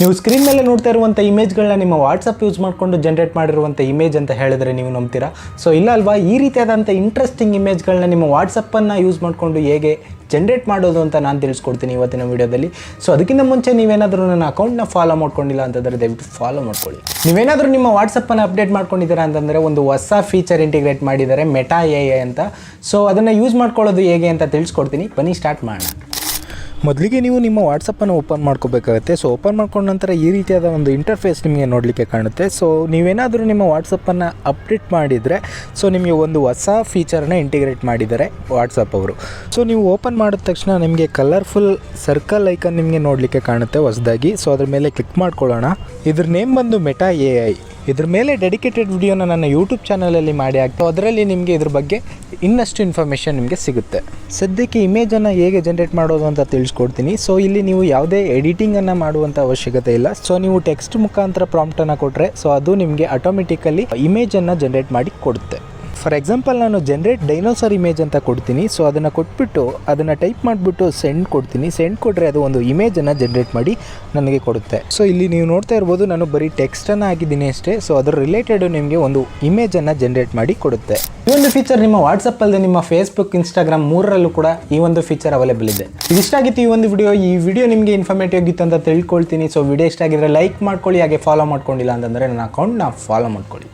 ನೀವು ಸ್ಕ್ರೀನ್ ಮೇಲೆ ನೋಡ್ತಾ ಇರುವಂಥ ಇಮೇಜ್ಗಳನ್ನ ನಿಮ್ಮ ವಾಟ್ಸಪ್ ಯೂಸ್ ಮಾಡಿಕೊಂಡು ಜನರೇಟ್ ಮಾಡಿರುವಂಥ ಇಮೇಜ್ ಅಂತ ಹೇಳಿದ್ರೆ ನೀವು ನಂಬ್ತೀರಾ? ಸೊ ಇಲ್ಲ ಅಲ್ವಾ? ಈ ರೀತಿಯಾದಂಥ ಇಂಟ್ರೆಸ್ಟಿಂಗ್ ಇಮೇಜ್ಗಳನ್ನ ನಿಮ್ಮ ವಾಟ್ಸಪ್ಪನ್ನು ಯೂಸ್ ಮಾಡಿಕೊಂಡು ಹೇಗೆ ಜನರೇಟ್ ಮಾಡೋದು ಅಂತ ನಾನು ತಿಳಿಸ್ಕೊಡ್ತೀನಿ ಇವತ್ತಿನ ವಿಡಿಯೋದಲ್ಲಿ. ಸೊ ಅದಕ್ಕಿಂತ ಮುಂಚೆ ನೀವೇನಾದರೂ ನನ್ನ ಅಕೌಂಟ್ನ ಫಾಲೋ ಮಾಡ್ಕೊಂಡಿಲ್ಲ ಅಂತಂದರೆ ದಯವಿಟ್ಟು ಫಾಲೋ ಮಾಡ್ಕೊಳ್ಳಿ. ನೀವೇನಾದರೂ ನಿಮ್ಮ ವಾಟ್ಸಪ್ಪನ್ನು ಅಪ್ಡೇಟ್ ಮಾಡ್ಕೊಂಡಿದ್ದೀರಾ ಅಂತಂದರೆ ಒಂದು ಹೊಸ ಫೀಚರ್ ಇಂಟಿಗ್ರೇಟ್ ಮಾಡಿದ್ದಾರೆ ಮೆಟಾ ಎ ಅಂತ. ಸೊ ಅದನ್ನು ಯೂಸ್ ಮಾಡ್ಕೊಳ್ಳೋದು ಹೇಗೆ ಅಂತ ತಿಳಿಸ್ಕೊಡ್ತೀನಿ. ಬನ್ನಿ ಸ್ಟಾರ್ಟ್ ಮಾಡೋಣ. ಮೊದಲಿಗೆ ನೀವು ನಿಮ್ಮ ವಾಟ್ಸಪ್ಪನ್ನು ಓಪನ್ ಮಾಡ್ಕೋಬೇಕಾಗುತ್ತೆ. ಸೊ ಓಪನ್ ಮಾಡ್ಕೊಂಡ ನಂತರ ಈ ರೀತಿಯಾದ ಒಂದು ಇಂಟರ್ಫೇಸ್ ನಿಮಗೆ ನೋಡಲಿಕ್ಕೆ ಕಾಣುತ್ತೆ. ಸೊ ನೀವೇನಾದರೂ ನಿಮ್ಮ ವಾಟ್ಸಪ್ಪನ್ನು ಅಪ್ಡೇಟ್ ಮಾಡಿದರೆ ಸೊ ನಿಮಗೆ ಒಂದು ಹೊಸ ಫೀಚರ್ನ ಇಂಟಿಗ್ರೇಟ್ ಮಾಡಿದ್ದಾರೆ ವಾಟ್ಸಪ್ ಅವರು. ಸೊ ನೀವು ಓಪನ್ ಮಾಡಿದ ತಕ್ಷಣ ನಿಮಗೆ ಕಲರ್ಫುಲ್ ಸರ್ಕಲ್ ಐಕನ್ ನಿಮಗೆ ನೋಡಲಿಕ್ಕೆ ಕಾಣುತ್ತೆ ಹೊಸದಾಗಿ. ಸೊ ಅದ್ರ ಮೇಲೆ ಕ್ಲಿಕ್ ಮಾಡ್ಕೊಳ್ಳೋಣ. ಇದ್ರ ನೇಮ್ ಬಂದು ಮೆಟಾ ಎ ಐ ಇದ್ರ ಮೇಲೆ ಡೆಡಿಕೇಟೆಡ್ ವಿಡಿಯೋನ ನನ್ನ ಯೂಟ್ಯೂಬ್ ಚಾನಲಲ್ಲಿ ಮಾಡಿ ಹಾಕ್ತು ಅದರಲ್ಲಿ ನಿಮಗೆ ಇದ್ರ ಬಗ್ಗೆ ಇನ್ನಷ್ಟು ಇನ್ಫಾರ್ಮೇಷನ್ ನಿಮಗೆ ಸಿಗುತ್ತೆ. ಸದ್ಯಕ್ಕೆ ಇಮೇಜನ್ನು ಹೇಗೆ ಜನರೇಟ್ ಮಾಡೋದು ಅಂತ ತಿಳಿಸ್ಕೊಡ್ತೀನಿ. ಸೊ ಇಲ್ಲಿ ನೀವು ಯಾವುದೇ ಎಡಿಟಿಂಗನ್ನು ಮಾಡುವಂಥ ಅವಶ್ಯಕತೆ ಇಲ್ಲ. ಸೊ ನೀವು ಟೆಕ್ಸ್ಟ್ ಮುಖಾಂತರ ಪ್ರಾಂಪ್ಟನ್ನು ಕೊಟ್ಟರೆ ಸೊ ಅದು ನಿಮಗೆ ಆಟೋಮೆಟಿಕಲಿ ಇಮೇಜನ್ನು ಜನರೇಟ್ ಮಾಡಿ ಕೊಡುತ್ತೆ. ಫಾರ್ ಎಕ್ಸಾಂಪಲ್ ನಾನು ಜನರೇಟ್ ಡೈನೋಸಾರ್ ಇಮೇಜ್ ಅಂತ ಕೊಡ್ತೀನಿ. ಸೊ ಅದನ್ನು ಕೊಟ್ಬಿಟ್ಟು, ಅದನ್ನು ಟೈಪ್ ಮಾಡಿಬಿಟ್ಟು ಸೆಂಡ್ ಕೊಡ್ತೀನಿ. ಸೆಂಡ್ ಕೊಟ್ಟರೆ ಅದು ಒಂದು ಇಮೇಜನ್ನು ಜನರೇಟ್ ಮಾಡಿ ನನಗೆ ಕೊಡುತ್ತೆ. ಸೊ ಇಲ್ಲಿ ನೀವು ನೋಡ್ತಾ ಇರ್ಬೋದು, ನಾನು ಬರೀ ಟೆಕ್ಸ್ಟನ್ನು ಹಾಕಿದ್ದೀನಿ ಅಷ್ಟೇ. ಸೊ ಅದರ ರಿಲೇಟೆಡ್ ನಿಮಗೆ ಒಂದು ಇಮೇಜನ್ನು ಜನರೇಟ್ ಮಾಡಿ ಕೊಡುತ್ತೆ. ಈ ಒಂದು ಫೀಚರ್ ನಿಮ್ಮ ವಾಟ್ಸಪ್ ಅಲ್ಲದೆ ನಿಮ್ಮ ಫೇಸ್ಬುಕ್ ಇನ್ಸ್ಟಾಗ್ರಾಮ್ ಮೂರರಲ್ಲೂ ಕೂಡ ಈ ಒಂದು ಫೀಚರ್ ಅವೈಲೇಬಲ್ ಇದೆ. ಇಷ್ಟ ಆಗಿತ್ತು ಈ ಒಂದು ವಿಡಿಯೋ ಈ ವಿಡಿಯೋ ನಿಮಗೆ ಇನ್ಫಾರ್ಮೇಟಿವ್ ಆಗಿತ್ತು ಅಂತ ತಿಳ್ಕೊಳ್ತೀನಿ. ಸೊ ವಿಡಿಯೋ ಇಷ್ಟ ಆಗಿದ್ರೆ ಲೈಕ್ ಮಾಡ್ಕೊಳ್ಳಿ, ಹಾಗೆ ಫಾಲೋ ಮಾಡ್ಕೊಂಡಿಲ್ಲ ಅಂತಂದರೆ ನನ್ನ ಅಕೌಂಟ್ನ ಫಾಲೋ ಮಾಡ್ಕೊಳ್ಳಿ.